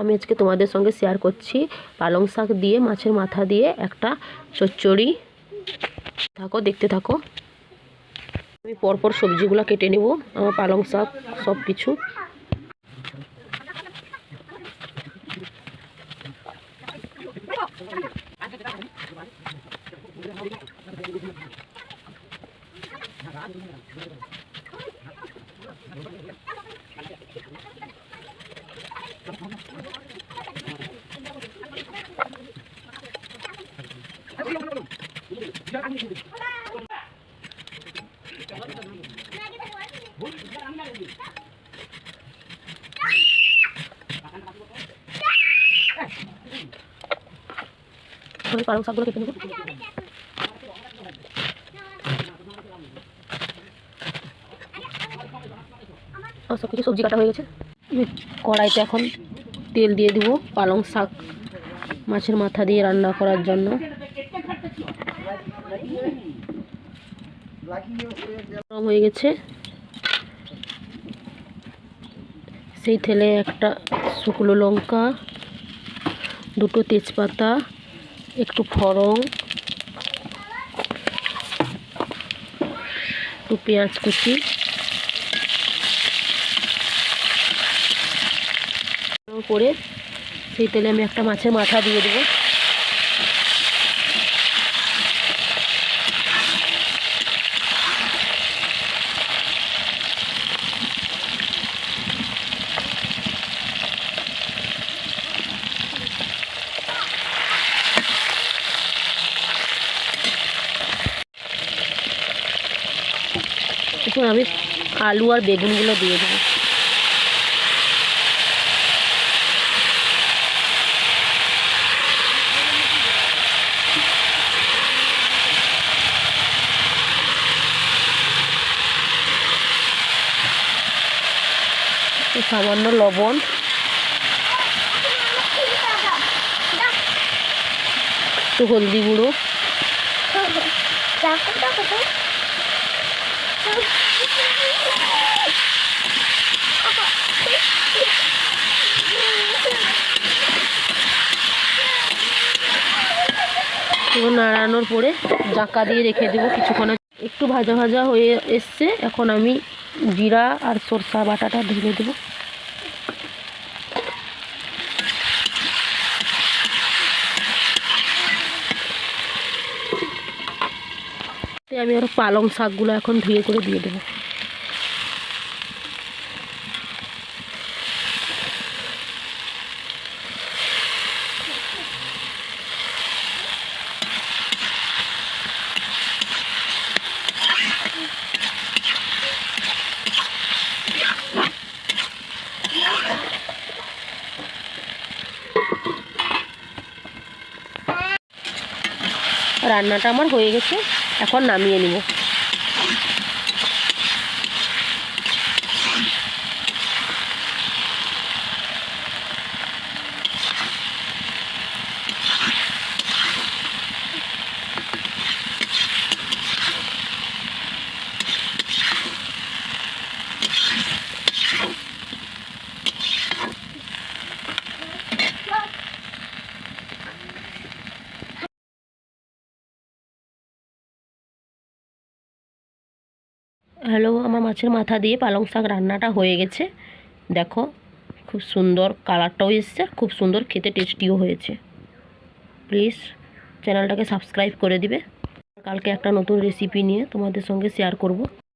আমি আজকে তোমাদের সঙ্গে শেয়ার করছি। পালং শাক দিয়ে, মাছের মাথা দিয়ে একটা চচ্চড়ি। থাকো, দেখতে থাকো। আমি পরপর সবজিগুলো কেটে নেব, আমার পালং শাক সব কিছু আমি পালং শাকগুলো কেটে নেব সব কিছু সবজি কাটা হয়ে গেছে কড়াইতে এখন তেল দিয়ে দিব, পালং শাক মাছের মাথা দিয়ে রান্না করার জন্য। গরম হয়ে গেছে। সেই তেলে একটা শুকনো লঙ্কা, দুটো তেজপাতা, একটু ফড়ং একটু পেঁয়াজ কুচি। করে সেই তেলে আমি একটা মাছের মাথা দিয়ে দেবো। আমি আলু আর বেগুনগুলো দিয়ে দেবো। সামান্য লবণ। একটু হলদি গুঁড়ো। নাড়ানোর পরে জাঁকা দিয়ে রেখে দেবো কিছুক্ষণ একটু ভাজা ভাজা হয়ে এসছে। এখন আমি জিরা আর সরষা বাটাটা ঢেলে দেবো। আমি আরও পালং শাকগুলো এখন ধুয়ে করে দিয়ে দেবো। রান্নাটা আমার হয়ে গেছে এখন নামিয়ে নিব। হ্যালো, আমার মাছের মাথা দিয়ে পালং শাক রান্নাটা হয়ে গেছে। দেখো, খুব সুন্দর কালারটাও এসছে খুব সুন্দর খেতে টেস্টিও হয়েছে। প্লিজ চ্যানেলটাকে সাবস্ক্রাইব করে দিবে। কালকে একটা নতুন রেসিপি নিয়ে তোমাদের সঙ্গে শেয়ার করব।